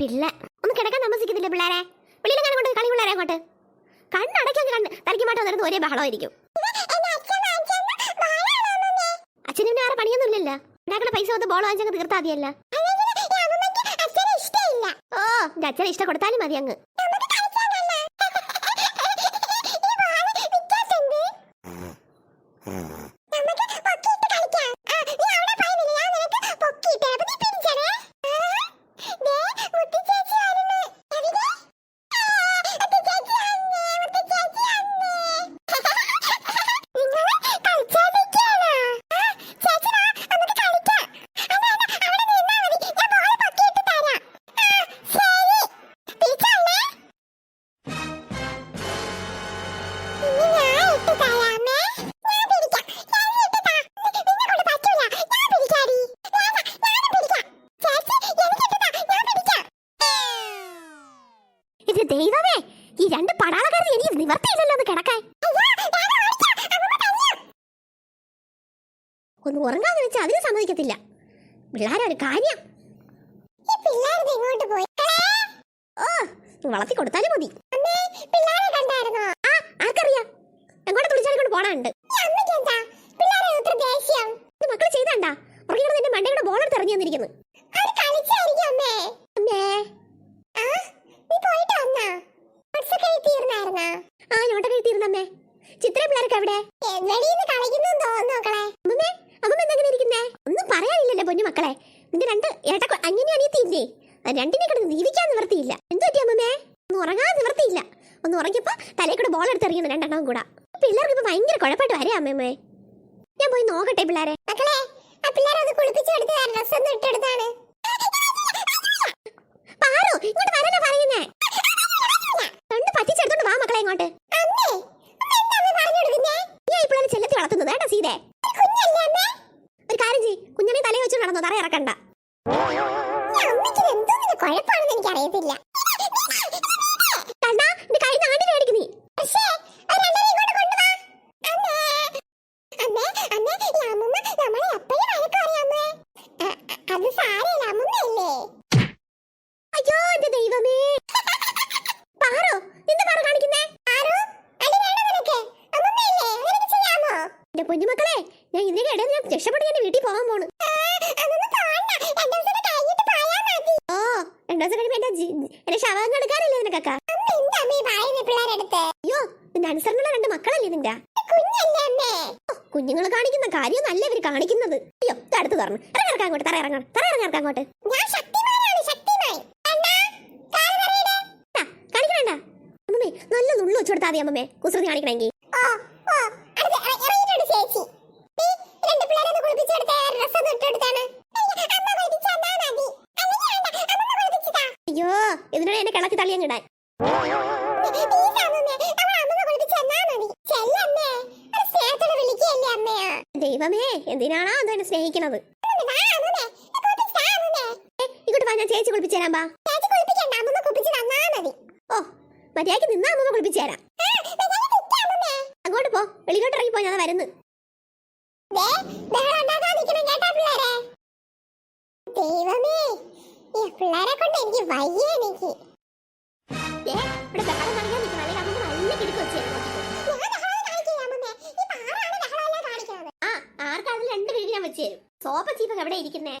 പിള്ള. ഒന്ന് കിടക്കാൻ താമസിക്കുന്നില്ല പിള്ളേരെ? വെളിയിലെങ്ങനെ കൊണ്ട് കളി പിള്ളേരെ അങ്ങോട്ട്. കണ്ണടയ്ക്കാൻ കണ്ണ്. തലയ്ക്ക് മാറ്റം വന്നിരുന്ന് ഒരേ ബഹളമായിരിക്കും. അച്ഛനും വേറെ പണിയൊന്നും ഇല്ലല്ലോ. ഉണ്ടാക്കുന്ന പൈസ വന്ന് ബോൾ വാങ്ങിച്ചങ്ങ് തീർത്താ മതിയല്ല. ഓ എന്റെ അച്ഛനെ ഇഷ്ടം കൊടുത്താലും മതി അങ്ങ്. ഇത് രണ്ട് ഇനി നിവർത്തിയില്ലല്ലോ ഒന്ന് കിടക്കാൻ. ഒന്ന് ഉറങ്ങാന്ന് വെച്ചാൽ അതിന് സമ്മതിക്കത്തില്ല. പിള്ളേരൊരു കാര്യം. ഓ വളർത്തി കൊടുത്താലും മതി. ആർക്കറിയാം. എങ്ങോട്ട് തുളിച്ചാലും കൊണ്ട് പോണുണ്ട് മക്കൾ ചെയ്തണ്ടാ? ഉറങ്ങിയുടെ നിന്റെ മണ്ടയുടെ ബോൾ എടുത്ത് ഇറങ്ങി വന്നിരിക്കുന്നു അമ്മേ ആ നോട്ടൊക്കെ എഴുതിയിരുന്നമ്മേ ചിത്ര പിള്ളേരൊക്കെ എവിടെ അമ്മമ്മേ അമ്മമ്മ എന്തെങ്ങനെ ഇരിക്കുന്നേ ഒന്നും പറയാനില്ലല്ലോ പൊന്നു മക്കളെ നിന്റെ രണ്ട് ഏട്ട അങ്ങനെ അനിയത്തിയില്ലേ? രണ്ടിനെ കിടന്ന് ജീവിക്കാൻ നിവർത്തിയില്ല. എന്തു പറ്റി അമ്മമ്മേ? ഒന്ന് ഉറങ്ങാൻ നിവർത്തിയില്ല. ഒന്ന് ഉറങ്ങിയപ്പോ തലയിൽ കൂടെ ബോൾ എടുത്തെറിയുന്നു രണ്ടെണ്ണം കൂടാ. പിള്ളേർക്ക് ഇപ്പൊ ഭയങ്കര കുഴപ്പമായിട്ട് വരേ അമ്മേ ഞാൻ പോയി നോക്കട്ടെ പിള്ളേരെ. മക്കളെ ആ പിള്ളേരെ ഒന്ന് ഡ്രസ് ഒന്ന് ഇട്ടെടുത്താണ്. പാറു ഇങ്ങോട്ട് വരാനാ പറയുന്നേ കണ്ട് പറ്റിച്ചെടുത്തോണ്ട് വാ മക്കളെ ഇങ്ങോട്ട് നീ ഇപ്പോഴാണ് ചെല്ലത്തി വളർത്തുന്നത് കേട്ടോ സീതേ ഒരു കാര്യം ചെയ് കുഞ്ഞനെ തലയിൽ വെച്ച് നടന്നു തറ ഇറക്കണ്ട കുഴപ്പമാണെന്ന് എനിക്ക് അറിയത്തില്ല കണ്ടാ എന്റെ കൈ നാണ്ടി മേടിക്കും നീ അയ്യോ എന്റെ ദൈവമേ പാറോ എന്താ പാറ കാണിക്കുന്നേ? എന്റെ കുഞ്ഞുമക്കളെ ഞാൻ ഇതിന്റെ ഇടയിൽ ഞാൻ രക്ഷപ്പെട്ട് എന്റെ വീട്ടിൽ പോകാൻ പോണ്. അയ്യോ രണ്ട് മക്കളല്ലേ കുഞ്ഞുങ്ങൾ കാണിക്കുന്ന കാര്യം നല്ല ഇവർ കാണിക്കുന്നത്. അയ്യോ അടുത്ത് തുറന്നു. ഇറങ്ങിറക്കാൻ അങ്ങോട്ട് തറ ഇറങ്ങാൻ അങ്ങോട്ട്. നല്ല നുള്ളു വെച്ചു കൊടുത്താൽ മതി അമ്മമ്മേ. കുസൃതി കാണിക്കണമെങ്കിൽ എന്നെ കിളക്കി തള്ളിയങ്ങിടാൻ ദൈവമേ എന്തിനാണോ സ്നേഹിക്കണത് ഏ, ഇങ്ങോട്ട് വാ ഞാൻ ചേച്ചി കുളിപ്പിച്ചു തരാം ബാ ഓ മര്യാദയ്ക്ക് നിന്നാ അമ്മ കുളിപ്പിച്ചു തരാം അങ്ങോട്ട് പോ വെളിയിലോട്ട് ഇറങ്ങി പോ ഞാൻ വരുന്നു ദൈവമേ ഈ പിള്ളേരെ കൊണ്ട് എനിക്ക് വയ്യ എനിക്ക് സോഫ ചീപ്പൊക്കെ എവിടെ ഇരിക്കുന്നേ?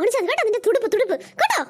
കാണിച്ചത് കേട്ടോ നിന്റെ തുടുപ്പ് തുടുപ്പ്. കേട്ടോ?